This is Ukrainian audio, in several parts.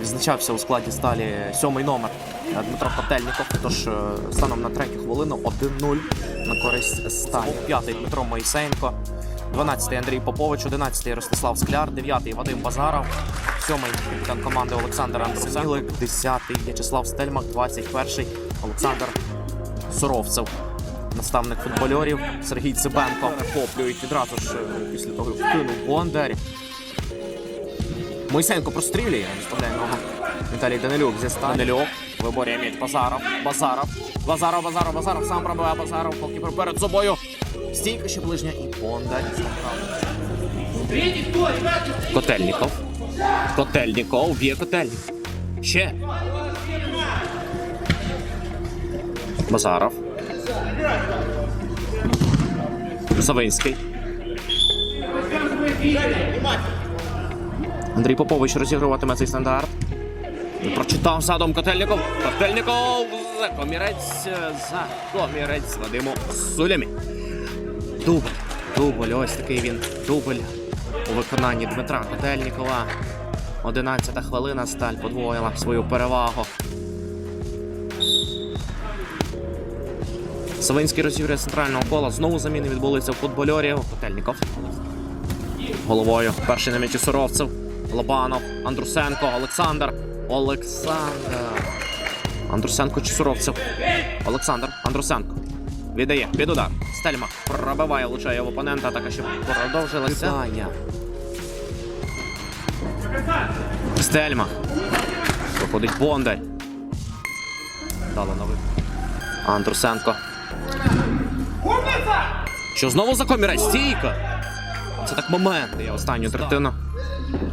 відзначався у складі сталі сьомий номер Дмитро Котельніков. Тож е, станом на третю хвилину 1-0 на користь сталі. П'ятий Дмитро Моїсеєнко, 12-й Андрій Попович, 11-й Ростислав Скляр, 9-й Вадим Базаров, 7-й капітан команди Олександр Андрусилик, 10-й В'ячеслав Стельмах, 21-й Олександр Суровцев. Наставник футбольорів Сергій Цибенко захоплюють відразу ж е, після того, як вкинув Бондар. Мойсенко прострілює, виставляє ногу. Віталій Данилюк зі ста. Данилюк виборює м'яч Базаров. Базаров. Базаров, Базаров, Базаров сам пробиває Базаров. Голкіпер перед собою. Стійка ще ближня і Бондар. Котельніков. Котельніков. Б'є Котельніков. Ще. Базаров. Савинський. Андрій Попович розігруватиме цей стандарт. Прочитав задом Котельников. Котельников за комірець за комірець Вадиму Сулямі. Дубль. Дубль. Ось такий він. Дубль у виконанні Дмитра Котельнікова. 11 хвилина. Сталь подвоїла свою перевагу. Савинський розігрує центрального кола. Знову заміни відбулися у футбольорів. Котельніков. Головою. Перший на м'ячі Суровцев. Лобанов. Андрусенко. Олександр. Олександр. Андрусенко чи Суровцев. Олександр. Андрусенко. Віддає. Під удар. Стельмах пробиває, влучає в опонента. Атака ще продовжилася. Стельмах. Виходить Бондар. Дало новий. Андрусенко. Що знову за комірець? Стійка! Це так момент. Я останню третину.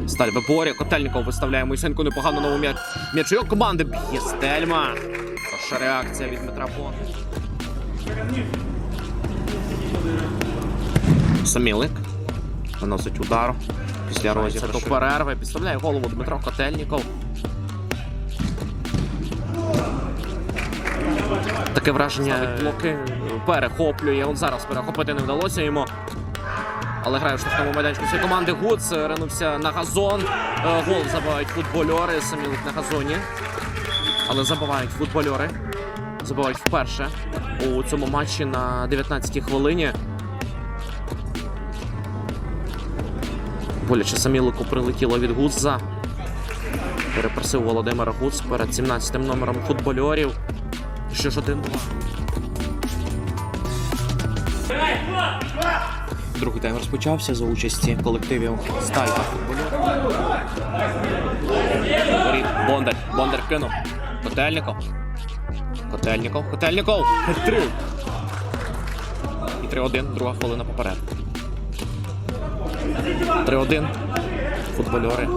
Сталь виборює. Котельников виставляє Мойсенко непогано нову м'яч. М'яч його команди б'є Стельма. Перша реакція від Дмитра Бон. Самілик. Виносить удар. Після розіграшу перерви. Підставляє голову Дмитро Котельніков. Таке враження блоки перехоплює. От зараз перехопити не вдалося йому. Але грає в штрафному майданчику своєї команди. Гуц ринувся на газон. Е, Гол забивають футбольори. Самілик на газоні. Але забивають футбольори. Забивають вперше у цьому матчі на 19-й хвилині. Боляче Самілику прилетіло від Гудза. Перепросив Володимира Гуц перед 17-м номером футбольорів. Що ж один два. Другий тайм розпочався за участі колективів Сталь та футболів. Бондар. Бондар кинув. Котельников. Котельников. Котельников. Три. І 3-1. Друга хвилина поперед. 3-1. Футбольори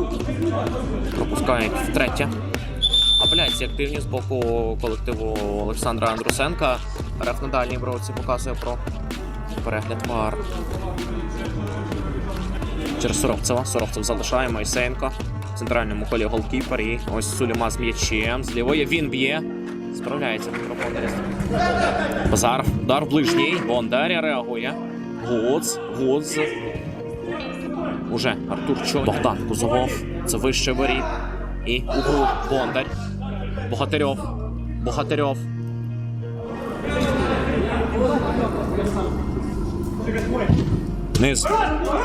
пропускають втретє. Апеляції активні з боку колективу Олександра Андрусенка. Реф на дальній бровці показує про перегляд пар. Через Суровцева. Суровцев залишає Майсенко. В центральному колі голкіпер. І ось Суліма з м'ячем. З лівої він б'є. Справляється Дмитро Бондаря. Базар. Удар в ближній. Бондаря реагує. Гуц. Гуц. Уже Артур Чо. Богдан Кузовов. Це вище воріт. І у гру Бондар. Богатирьов. Богатирьов. Низ.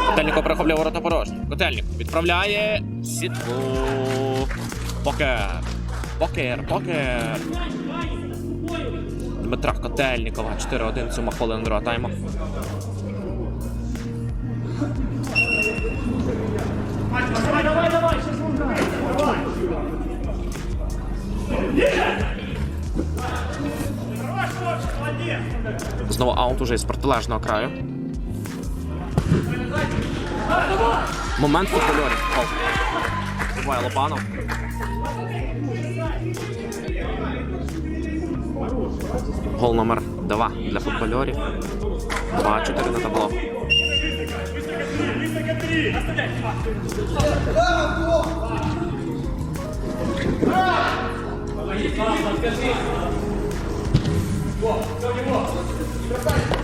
Котельников перехоплює ворота порожні. Котельник відправляє в сітку. Покер. Покер, покер. Дмитра Котельникова. 4-1 сьома хвилина другого тайму. Знову аут уже із протилежного краю. Момент футбольорів. Буває Лобанов. Гол номер 2 для футбольорів. 2-4 на табло.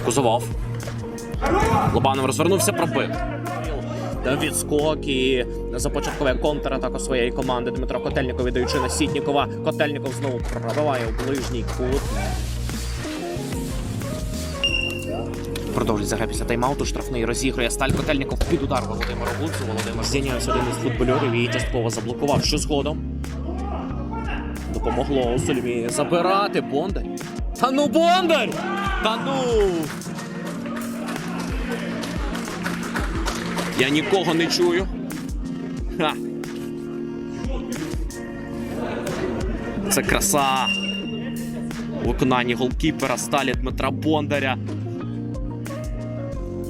Кузовов. Лобанов розвернувся, пробив. відскок і започаткове контратаку своєї команди. Дмитро Котельніков віддаючи на Сітнікова. Котельніков знову пробиває у ближній кут. Продовжується гра після тайм-ауту. Штрафний розігрує сталь Котельніков під удар Володимира Гуцу. Володимир Зіняєвся один із футбольорів і частково заблокував. Що згодом? Допомогло Сульмі забирати Бондар. Та ну Бондар! Та ну! Я нікого не чую. Ха. Це краса. У виконанні голкіпера сталі Дмитра Бондаря.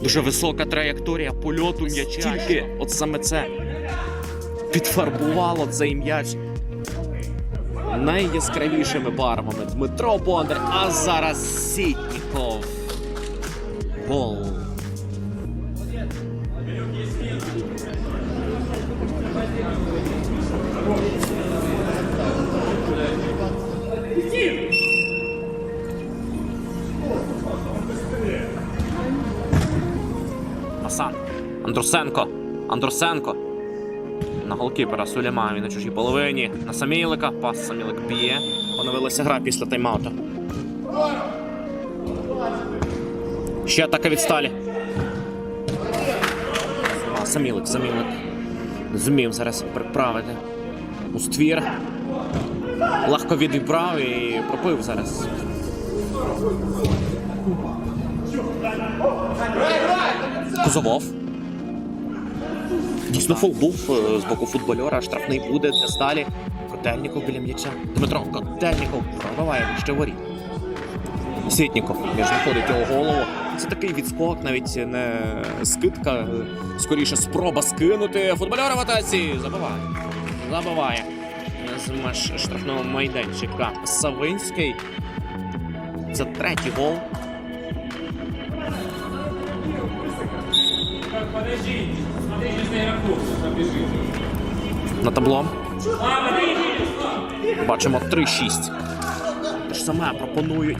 Дуже висока траєкторія польоту м'яча. Тільки от саме це підфарбувало цей м'яч найяскравішими барвами. Дмитро Бондар, а зараз Сітніков. Гол. Андрусенко. Андрусенко. На голкіпера він на чужій половині. На Самілика. Пас Самілик б'є. Поновилася гра після тайм-аута. Ще атака від сталі. А, Самілик, Самілик. Зумів зараз приправити. У ствір. Легко відібрав і пропив зараз. Кузовов. Дійсно фол був е, з боку футбольора, штрафний буде для сталі. Котельніков біля м'яча. Дмитро Котельніков пробиває вище воріт. Сітніков між знаходить його голову. Це такий відскок, навіть не скидка, е, скоріше спроба скинути. Футбольор в атаці забиває. Забиває. З меж штрафного майданчика Савинський. Це третій гол. На табло. Бачимо 3-6. Те ж саме пропонують.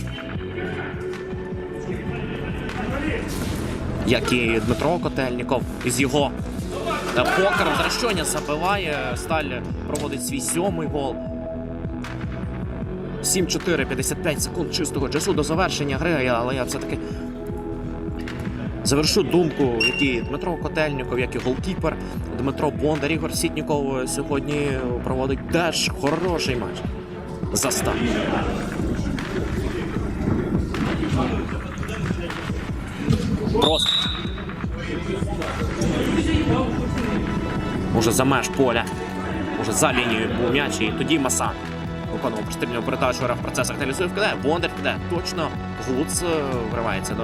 Як і Дмитро Котельніков із його е, покером Зращоня забиває. Сталь проводить свій сьомий гол. 7-4, 55 секунд чистого часу до завершення гри, але я все-таки Завершу думку, як і Дмитро Котельніков, як і голкіпер Дмитро Бондар, Ігор Сітніков сьогодні проводить теж хороший матч. Застав. Просто. Уже за меж поля. Уже за лінією був м'яч, і тоді Масан виконував прострільну передачу, в процесах реалізує вкидає. Бондар вкидає. Точно Гуц е, вривається до